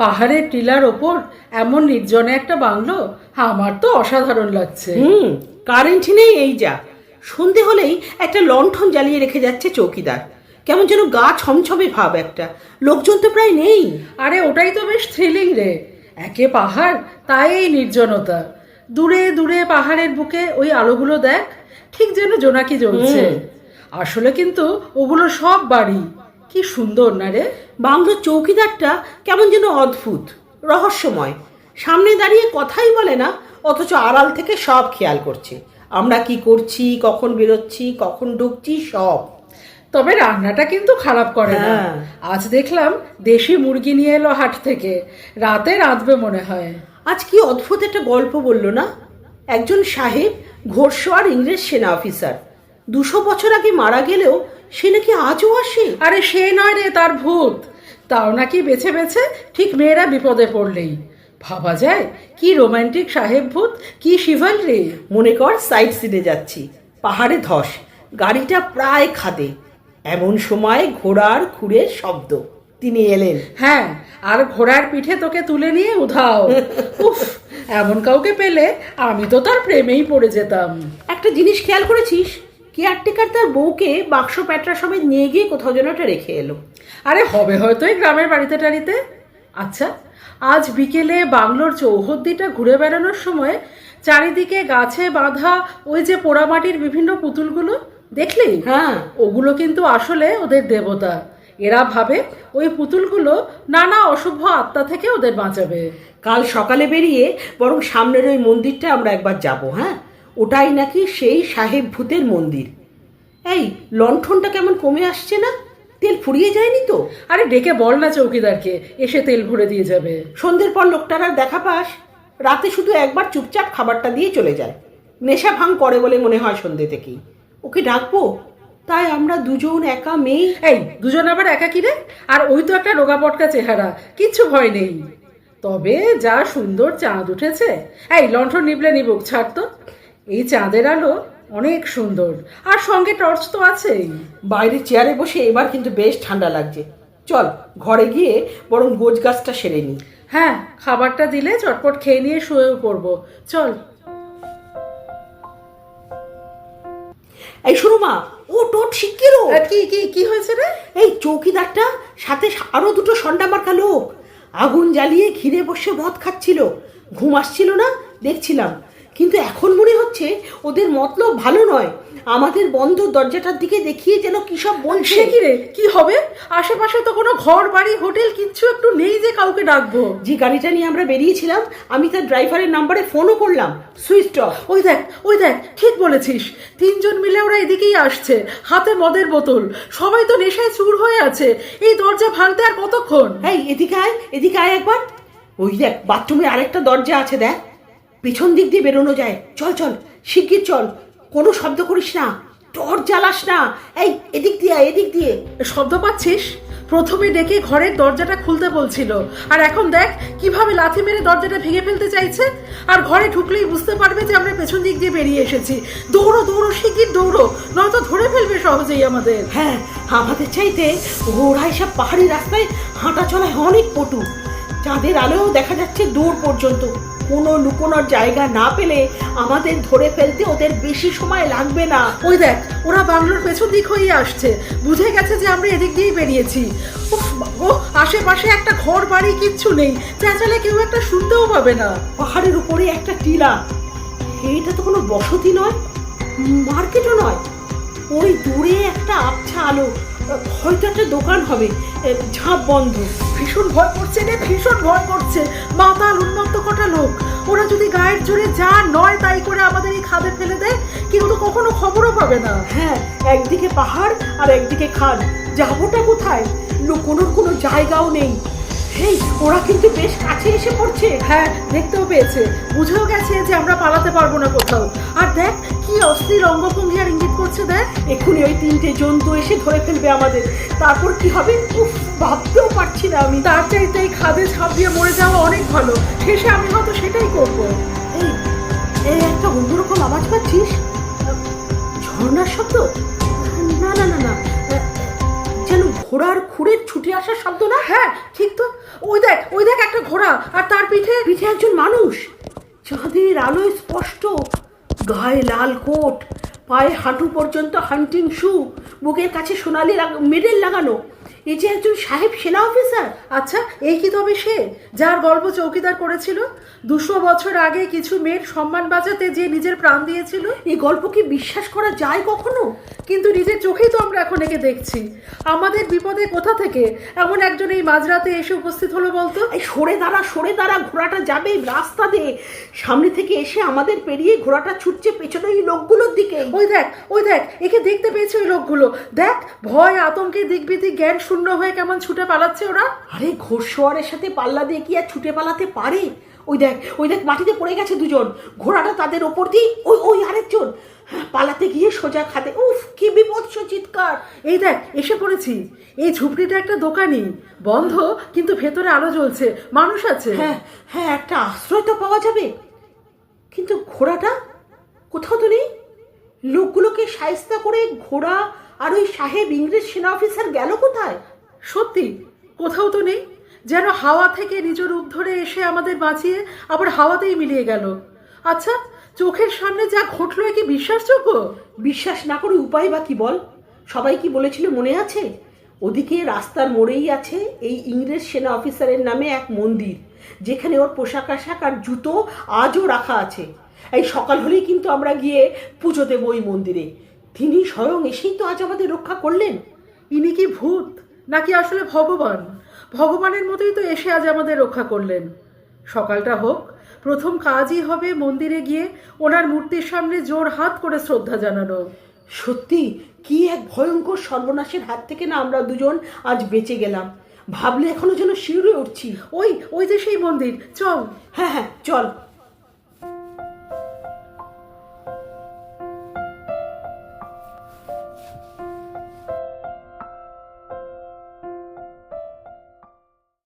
পাহাড়ের টিলার ওপর এমন নির্জনে একটা বাংলো? আমার তো অসাধারণ লাগছে। হুম কারেন্ট নেই এই যা। সন্ধে হলেই একটা লণ্ঠন জ্বালিয়ে রেখে যাচ্ছে চৌকিদার। কেমন যেন গা ছমছমে ভাব একটা। লোকজন তো প্রায় নেই। আরে ওটাই তো বেশ থ্রিলিং রে। একে পাহাড় তাই এই নির্জনতা। দূরে দূরে পাহাড়ের বুকে ওই আলোগুলো দেখ ঠিক যেন জোনাকি জ্বলছে। আসলে কিন্তু ওগুলো সব বাড়ি। কি সুন্দর না রে? বাংলোর চৌকিদারটা কেমন যেন অদ্ভুত রহস্যময়। সামনে দাঁড়িয়ে কথাই বলে না অথচ আড়াল থেকে সব খেয়াল করছে। আমরা কি করছি কখন বেরোচ্ছি কখন ঢুকছি সব। তবে রান্নাটা কিন্তু খারাপ করে না। হ্যাঁ। আজ দেখলাম দেশি মুরগি নিয়ে এলো হাট থেকে। রাতে রাঁধবে মনে হয়। আজ কি অদ্ভুত একটা গল্প বলল না? একজন সাহেব ঘোড়সওয়ার ইংরেজ সেনা অফিসার। দুশো বছর আগে মারা গেলেও সে নাকি আজও আসে? আরে সে নয় রে তার ভূত। তাও নাকি বেছে বেছে ঠিক মেয়েরা বিপদে পড়লেই। ভাবা যায় কি রোমান্টিক সাহেব ভূত কি শিভাল রে। মনে কর সাইড সিনে যাচ্ছি পাহাড়ে ধস গাড়িটা প্রায় খাদে। এমন সময় ঘোড়ার খুঁড়ের শব্দ তিনি এলেন। হ্যাঁ আর ঘোড়ার পিঠে তোকে তুলে নিয়ে উধাও। উফ এমন কাউকে পেলে আমি তো তার প্রেমেই পড়ে যেতাম। একটা জিনিস খেয়াল করেছিস? কেয়ারটেকার তার বউকে বাক্স প্যাটরা সমেত নিয়ে গিয়ে কোথাও যেন একটা রেখে এলো। আরে হবে হয়তো এই গ্রামের বাড়িতে টাড়িতে আচ্ছা আজ বিকেলে বাংলোর চৌহদ্দিটা ঘুরে বেড়ানোর সময় চারিদিকে গাছে বাঁধা ওই যে পোড়ামাটির বিভিন্ন পুতুলগুলো দেখলি? হ্যাঁ। ওগুলো কিন্তু আসলে ওদের দেবতা। এরা ভাবে ওই পুতুলগুলো নানা অশুভ আত্মা থেকে ওদের বাঁচাবে। কাল সকালে বেরিয়ে বরং সামনের ওই মন্দিরটা আমরা একবার যাব হ্যাঁ? ওটাই নাকি সেই সাহেব ভূতের মন্দির। এই লণ্ঠনটা কেমন কমে আসছে না? তেল ফুরিয়ে যায়নি তো? আরে ডেকে বল না চৌকিদারকে এসে তেল ভরে দিয়ে যাবে। সন্ধ্যের পর লোকটার আর দেখা পাস রাতে শুধু একবার চুপচাপ খাবারটা দিয়ে চলে যায়। নেশা ভাঙ করে বলে মনে হয় সন্ধ্যে থেকেই। ওকে ডাকবো? তাই আমরা দুজন একা মেয়ে। এই দুজন আবার একা কিরে আর ওই তো একটা রোগা পটকা চেহারা কিচ্ছু ভয় নেই। তবে যা সুন্দর চাঁদ উঠেছে। এই লণ্ঠন নিবলে নিবুক ছাড় তো। এই চাঁদের আলো অনেক সুন্দর। আর সঙ্গে টর্চ তো আছেই। বাইরে চেয়ারে বসে এবার কিন্তু বেশ ঠান্ডা লাগছে। চল ঘরে গিয়ে বরং গোজ গাছটা সেরে নি। হ্যাঁ খাবারটা দিলে চটপট খেয়ে নিয়ে শুয়েও পড়ব। চল। এই শোনো মা ও টোট আর কি কি কি হয়েছে রে? এই চৌকিদারটা সাথে আরও দুটো সন্ডা মার্কা লোক। আগুন জ্বালিয়ে ঘিরে বসে মদ খাচ্ছিল। ঘুম আসছিল না দেখছিলাম। কিন্তু এখন মনে হচ্ছে ওদের মতলব ভালো নয়। আমাদের বন্ধ দরজাটার দিকে দেখিয়ে যেন কি সব বলছে। কি রে? কি হবে? আশেপাশে তো কোনো ঘর বাড়ি হোটেল কিচ্ছু একটু নেই যে কাউকে ডাকবো। যে গাড়িটা নিয়ে আমরা বেরিয়েছিলাম আমি তার ড্রাইভারের নাম্বারে ফোনও করলাম। Switch off. ওই দেখ ওই দেখ ঠিক বলেছিস। তিনজন মিলে ওরা এদিকেই আসছে হাতে মদের বোতল। সবাই তো নেশায় চুর হয়ে আছে। এই দরজা ভাঙতে আর কতক্ষণ? এই এদিকে আয় এদিকে আয় একবার। ওই দেখ বাথরুমে আরেকটা দরজা আছে দেখ। পেছন দিক দিয়ে বেরোনো যায়। চল চল, শিগগির চল। কোনো শব্দ করিস না। টর্চ জ্বালাস না। এই, এদিক দিয়ে এদিক দিয়ে। শব্দ পাচ্ছিস? প্রথমে ডেকে ঘরের দরজাটা খুলতে বলছিল। আর এখন দেখ, কীভাবে লাথি মেরে দরজাটা ভেঙে ফেলতে চাইছে। আর ঘরে ঢুকলেই বুঝতে পারবে যে আমরা পেছন দিক দিয়ে বেরিয়ে এসেছি। দৌড়ো দৌড়ো, শিগগির দৌড়ো। নয়তো ধরে ফেলবে সহজেই আমাদের। হ্যাঁ আমাদের চাইতে ওরা এসব পাহাড়ি রাস্তায় হাঁটা চলায় অনেক পটু চাঁদের আলোও দেখা যাচ্ছে দূর পর্যন্ত। কোনো লুকোনোর জায়গা না পেলে আমাদের ধরে ফেলতে ওদের বেশি সময় লাগবে না। ওই দেখ ওরা বাংলোর পেছন দিক হয়ে আসছে। বুঝে গেছে যে আমরা এদিক দিয়েই বেরিয়েছি। ও আশেপাশে একটা ঘর বাড়ি কিচ্ছু নেই। চেঁচালে কেউ একটা শুনতেও পাবে না। পাহাড়ের উপরে একটা টিলা। এইটা তো কোনো বসতি নয় মার্কেটও নয়। ওই দূরে একটা আবছা আলো। হয়তো একটা দোকান হবে। ঝাঁপ বন্ধ। ভীষণ ভয় করছে রে, ভীষণ ভয় করছে। মাতাল, উন্মত্ত কটা লোক। ওরা যদি গায়ের জোরে যা নয় তাই করে আমাদের এই খাদে ফেলে দেয়, কিন্তু কখনো খবরও পাবে না। হ্যাঁ একদিকে পাহাড় আর একদিকে খাদ যাবোটা কোথায়? কোনো কোনো জায়গাও নেই। হেই, ওরা কিন্তু বেশ কাছে এসে পড়ছে। হ্যাঁ দেখতেও পেয়েছে। বুঝেও গেছে যে আমরা পালাতে পারব না কোথাও। আর দেখ, কি অস্থির অঙ্গভঙ্গি আর ইঙ্গিত করছে, দেখ। এক্ষুনি ওই তিনটে জন্তু এসে ধরে ফেলবে আমাদের। তারপর কি হবে? উফ, ভাবতেও পারছি না আমি। তার চাইতে খাদে ছাপ দিয়ে মরে যাওয়া অনেক ভালো। শেষে আমি হয়তো সেটাই করব। এই এই একটা অন্যরকম আওয়াজ পাচ্ছিস? ঝর্ণার শব্দ? না না না না। ঘোড়ার খুঁড়ে ছুটে আসার শব্দ না? হ্যাঁ ঠিক তো। ওই দেখ ওই দেখ একটা ঘোড়া, আর তার পিঠে পিঠে একজন মানুষ। চাঁদের আলোয় স্পষ্ট, গায়ে লাল কোট, পায়ে হাঁটু পর্যন্ত হান্টিং শু বুকের কাছে সোনালি মেডেল লাগানো। এই যে একজন সাহেব সেনা অফিসার আচ্ছা এই কি তবে সে? যার গল্প চৌকিদার করেছিল? দুশো বছর আগে কিছু মেয়ের সম্মান বাঁচাতে যে নিজের প্রাণ দিয়েছিল? এই গল্প কি বিশ্বাস করা যায় কখনো? কিন্তু নিজের চোখেই তো আমরা এখন একে দেখছি। আমাদের বিপদে কোথা থেকে? এমন একজন এই মাঝরাতে এসে উপস্থিত হলো বলতো? এই সরে দাঁড়া সরে দাঁড়া ঘোড়াটা যাবে রাস্তা দিয়ে। সামনে থেকে এসে আমাদের পেরিয়ে ঘোড়াটা ছুটছে পেছনে এই লোকগুলোর দিকে। ওই দেখ ওই দেখ একে দেখতে পেয়েছে ওই লোকগুলো। দেখ ভয় আতঙ্কে দিকবিদিক জ্ঞান শূন্য হয়ে কেমন ছুটে পালাচ্ছে ওরা। আরে ঘোড়সওয়ারের সাথে পাল্লা দিয়ে কি আর ছুটে পালাতে পারে? ওই দেখ ওই দেখ মাটিতে পড়ে গেছে দুজন। ঘোড়াটা তাদের ওপর দিয়ে ওই ওই আরেকজন। পালাতে গিয়ে সোজা খাতে। উফ কি বিপৎস চিৎকার। এই দেখ এসে পড়েছি। এই ঝুপড়িটা একটা দোকানই। বন্ধ কিন্তু ভেতরে আলো জ্বলছে। মানুষ আছে। হ্যাঁ হ্যাঁ একটা আশ্রয় তো পাওয়া যাবে। কিন্তু ঘোড়াটা? কোথাও তো নেই। লোকগুলোকে সায়স্তা করে ঘোড়া আর ওই সাহেব ইংরেজ সেনা অফিসার গেল কোথায়? সত্যি কোথাও তো নেই। যেন হাওয়া থেকে নিজ রূপ ধরে এসে আমাদের বাঁচিয়ে আবার হাওয়াতেই মিলিয়ে গেল। আচ্ছা চোখের সামনে যা ঘটলো কি বিশ্বাসযোগ্য? বিশ্বাস না করে উপায় বা কি বল? সবাই কি বলেছিল মনে আছে? ওদিকে রাস্তার মোড়েই আছে এই ইংরেজ সেনা অফিসারের নামে এক মন্দির, যেখানে ওর পোশাক আশাক আর জুতো আজও রাখা আছে। এই সকাল হলেই কিন্তু আমরা গিয়ে পুজো দেবো ওই মন্দিরে। তিনি স্বয়ং এসেই তো আজ আমাদের রক্ষা করলেন। ইনি কি ভূত, নাকি আসলে ভগবান? ভগবানের মতোই তো এসে আজ আমাদের রক্ষা করলেন। সকালটা হোক। প্রথম কাজই হবে মন্দিরে গিয়ে ওনার মূর্তির সামনে জোর হাত করে শ্রদ্ধা জানানো। সত্যি কি এক ভয়ঙ্কর সর্বনাশের হাত থেকে না আমরা দুজন আজ বেঁচে গেলাম। ভাবলে এখনও যেন শিউরে উঠছি। ওই ওই যে সেই মন্দির চল। হ্যাঁ হ্যাঁ চল।